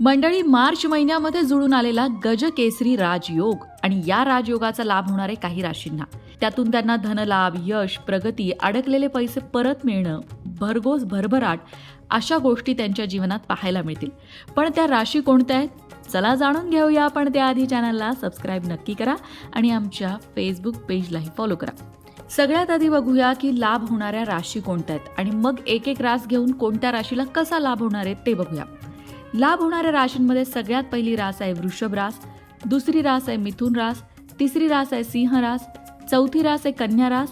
मंडळी मार्च महिन्यामध्ये जुळून आलेला गजकेसरी राजयोग आणि या राजयोगाचा लाभ होणारे काही राशींना. त्यातून त्यांना धनलाभ यश प्रगती अडकलेले पैसे परत मिळणं भरघोस भरभराट अशा गोष्टी त्यांच्या जीवनात पाहायला मिळतील. पण त्या राशी कोणत्या आहेत? चला जाणून घेऊया आपण त्याआधी चॅनलला सबस्क्राईब नक्की करा आणि आमच्या फेसबुक पेजलाही फॉलो करा. सगळ्यात आधी बघूया की लाभ होणाऱ्या राशी कोणत्या आहेत आणि मग एक एक रास घेऊन कोणत्या राशीला कसा लाभ होणार आहे ते बघूया. लाभ होणाऱ्या राशींमध्ये सगळ्यात पहिली रास आहे वृषभ रास दुसरी रास आहे मिथुन रास तिसरी रास आहे सिंह रास चौथी रास आहे कन्या रास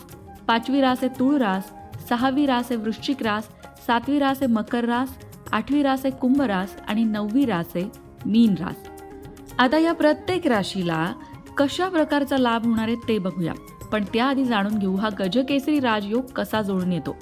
पाचवी रास आहे तुळ रास सहावी रास आहे वृश्चिक रास सातवी रास आहे मकर रास आठवी रास आहे कुंभ रास आणि नववी रास आहे मीन रास. आता या प्रत्येक राशीला कशा प्रकारचा लाभ होणार आहे ते बघूया. पण त्याआधी जाणून घेऊ हा गजकेसरी राजयोग कसा जोडून येतो.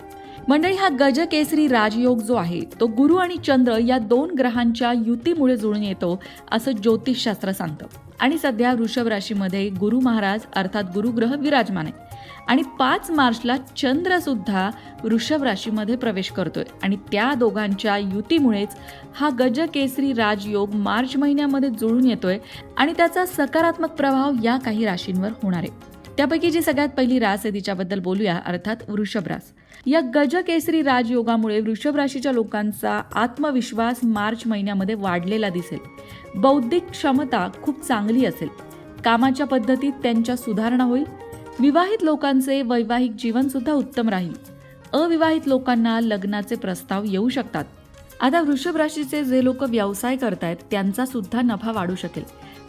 मंडळी हा गजकेसरी राजयोग जो आहे तो गुरु आणि चंद्र या दोन ग्रहांच्या युतीमुळे जुळून येतो असं ज्योतिषशास्त्र सांगतं. आणि सध्या वृषभ राशीमध्ये गुरु महाराज अर्थात गुरुग्रह विराजमान आहे आणि पाच मार्चला चंद्र सुद्धा वृषभ राशीमध्ये प्रवेश करतोय. आणि त्या दोघांच्या युतीमुळेच हा गजकेसरी राजयोग मार्च महिन्यामध्ये जुळून येतोय. आणि त्याचा सकारात्मक प्रभाव या काही राशींवर होणार आहे. त्यापैकी जी सगळ्यात पहिली रास आहे तिच्याबद्दल बोलूया अर्थात वृषभ रास. या गजकेसरी राजयोगामुळे वृषभ राशीच्या लोकांचा आत्मविश्वास मार्च महिन्यामध्ये वाढलेला दिसेल. बौद्धिक क्षमता खूप चांगली असेल. कामाच्या पद्धतीत त्यांच्या सुधारणा होईल. विवाहित लोकांचे वैवाहिक जीवन सुद्धा उत्तम राहील. अविवाहित लोकांना लग्नाचे प्रस्ताव येऊ शकतात. आता वृषभ राशीचे जे लोक व्यवसाय करतायत त्यांचा सुद्धा नफा वाढू शकेल.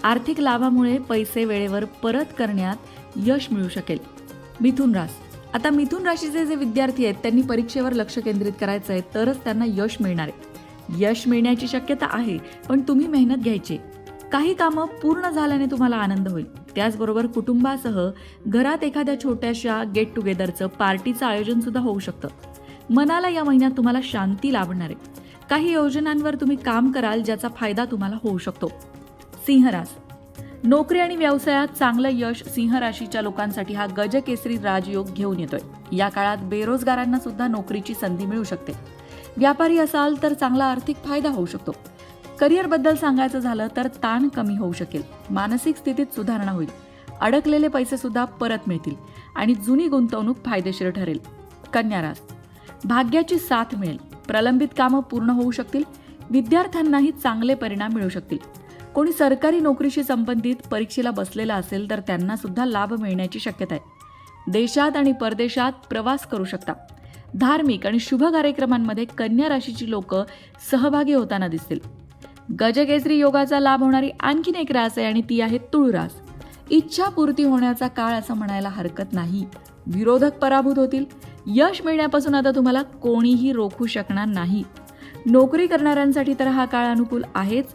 आर्थिक लाभामुळे पैसे वेळेवर परत करण्यात यश मिळू शकेल. मिथुन रास आता मिथुन राशीचे जे विद्यार्थी आहेत त्यांनी परीक्षेवर लक्ष केंद्रित करायचं आहे तरच त्यांना यश मिळणार आहे. यश मिळण्याची शक्यता आहे पण तुम्ही मेहनत घ्यायची. काही कामं पूर्ण झाल्याने तुम्हाला आनंद होईल. त्याचबरोबर कुटुंबासह घरात एखाद्या छोट्याशा गेट टुगेदरचं पार्टीचं आयोजन सुद्धा होऊ शकतं. मनाला या महिन्यात तुम्हाला शांती लाभणार आहे. काही योजनांवर तुम्ही काम कराल ज्याचा फायदा तुम्हाला होऊ शकतो. सिंहरास नोकरी आणि व्यवसायात चांगलं यश सिंह राशीच्या लोकांसाठी हा गजकेसरी राजयोग घेऊन येतोय. या काळात बेरोजगारांना सुद्धा नोकरीची संधी मिळू शकते. व्यापारी असाल तर चांगला आर्थिक फायदा होऊ शकतो. करिअरबद्दल सांगायचं झालं तर ताण कमी होऊ शकेल. मानसिक स्थितीत सुधारणा होईल. अडकलेले पैसे सुद्धा परत मिळतील आणि जुनी गुंतवणूक फायदेशीर ठरेल. कन्यारास भाग्याची साथ मिळेल. प्रलंबित कामं पूर्ण होऊ शकतील विद्यार्थ्यांनाही चांगले परिणाम मिळू शकतील. कोणी सरकारी नोकरीशी संबंधित परीक्षेला बसलेला असेल तर त्यांना सुद्धा लाभ मिळण्याची शक्यता आहे. देशात आणि परदेशात प्रवास करू शकता. धार्मिक आणि शुभ कार्यक्रमांमध्ये कन्या राशीची लोक सहभागी होताना दिसतील. गजकेसरी योगाचा लाभ होणारी आणखीन एक रास आहे आणि ती आहे तुळरास इच्छा पूर्ती होण्याचा काळ असं म्हणायला हरकत नाही. विरोधक पराभूत होतील. यश मिळण्यापासून आता तुम्हाला कोणीही रोखू शकणार नाही. नोकरी करणाऱ्यांसाठी तर हा काळ अनुकूल आहेच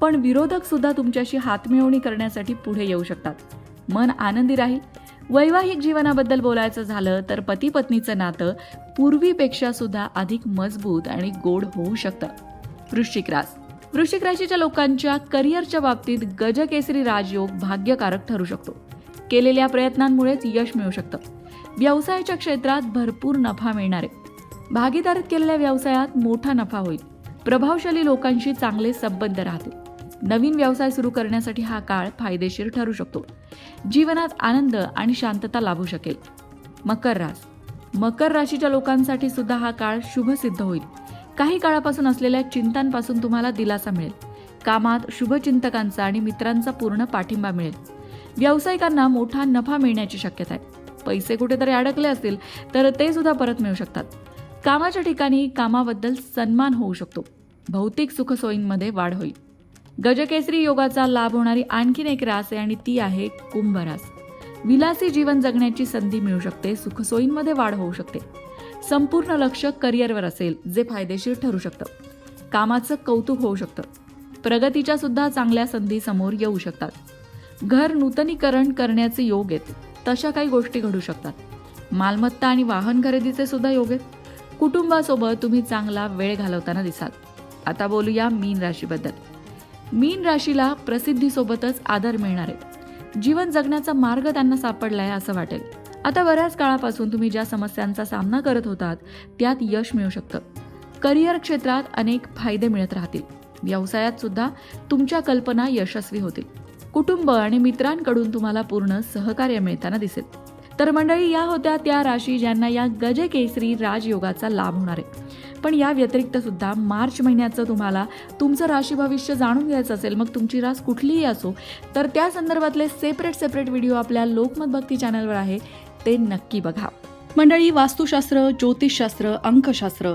पण विरोधक सुद्धा तुमच्याशी हातमिळवणी करण्यासाठी पुढे येऊ शकतात. मन आनंदी राहील. वैवाहिक जीवनाबद्दल बोलायचं झालं तर पती पत्नीचं नातं पूर्वीपेक्षा सुद्धा अधिक मजबूत आणि गोड होऊ शकतं. वृश्चिक रास. वृश्चिक राशीच्या लोकांच्या करिअरच्या बाबतीत गजकेसरी राजयोग भाग्यकारक ठरू शकतो. केलेल्या प्रयत्नांमुळेच यश मिळू शकतं. व्यवसायाच्या क्षेत्रात भरपूर नफा मिळणार. आहे भागीदारीत केलेल्या व्यवसायात मोठा नफा होईल. प्रभावशाली लोकांशी चांगले संबंध राहतील. नवीन व्यवसाय सुरू करण्यासाठी हा काळ फायदेशीर ठरू शकतो. जीवनात आनंद आणि शांतता लाभू शकेल. मकर रास. मकर राशीच्या लोकांसाठी सुद्धा हा काळ शुभ सिद्ध होईल. काही काळापासून असलेल्या चिंतांपासून तुम्हाला दिलासा मिळेल. कामात शुभचिंतकांचा आणि मित्रांचा पूर्ण पाठिंबा मिळेल. व्यावसायिकांना मोठा नफा मिळण्याची शक्यता आहे. पैसे कुठेतरी अडकले असतील तर ते सुद्धा परत मिळू शकतात. कामाच्या ठिकाणी कामाबद्दल सन्मान होऊ शकतो. भौतिक सुखसोयींमध्ये वाढ होईल. गजकेसरी योगाचा लाभ होणारी आणखीन एक रास आहे आणि ती आहे कुंभ रास विलासी जीवन जगण्याची संधी मिळू शकते सुखसोयींमध्ये वाढ होऊ शकते. संपूर्ण लक्ष करिअरवर असेल जे फायदेशीर ठरू शकतं. कामाचं कौतुक होऊ शकतं. प्रगतीच्या सुद्धा चांगल्या संधी समोर येऊ शकतात. घर नूतनीकरण करण्याचे योग आहेत. तशा काही गोष्टी घडू शकतात. मालमत्ता आणि वाहन खरेदीचे सुद्धा योग आहेत. कुटुंबासोबत तुम्ही चांगला वेळ घालवताना दिसाल. आता बोलूया मीन राशीबद्दल. मीन राशीला प्रसिद्धीसोबतच आदर मिळणार आहे जीवन जगण्याचा मार्ग त्यांना सापडलाय असं वाटेल. आता बऱ्याच काळापासून तुम्ही ज्या समस्यांचा सामना करत होतात त्यात यश मिळू शकतं. करिअर क्षेत्रात अनेक फायदे मिळत राहतील. व्यवसायात सुद्धा तुमच्या कल्पना यशस्वी होतील. कुटुंब आणि मित्रांकडून तुम्हाला पूर्ण सहकार्य मिळताना दिसेल. तर मंडळी या होत्या त्या राशी ज्यांना या गजकेसरी राजयोगाचा लाभ होणार आहे. पण या व्यतिरिक्त सुद्धा मार्च महिन्याचं तुम्हाला तुमचं राशी भविष्य जाणून घ्यायचं असेल मग तुमची रास कुठलीही असो तर त्या संदर्भातले सेपरेट सेपरेट व्हिडिओ आपल्या लोकमत भक्ती चॅनलवर आहे. ते नक्की बघा. मंडळी वास्तुशास्त्र ज्योतिषशास्त्र अंकशास्त्र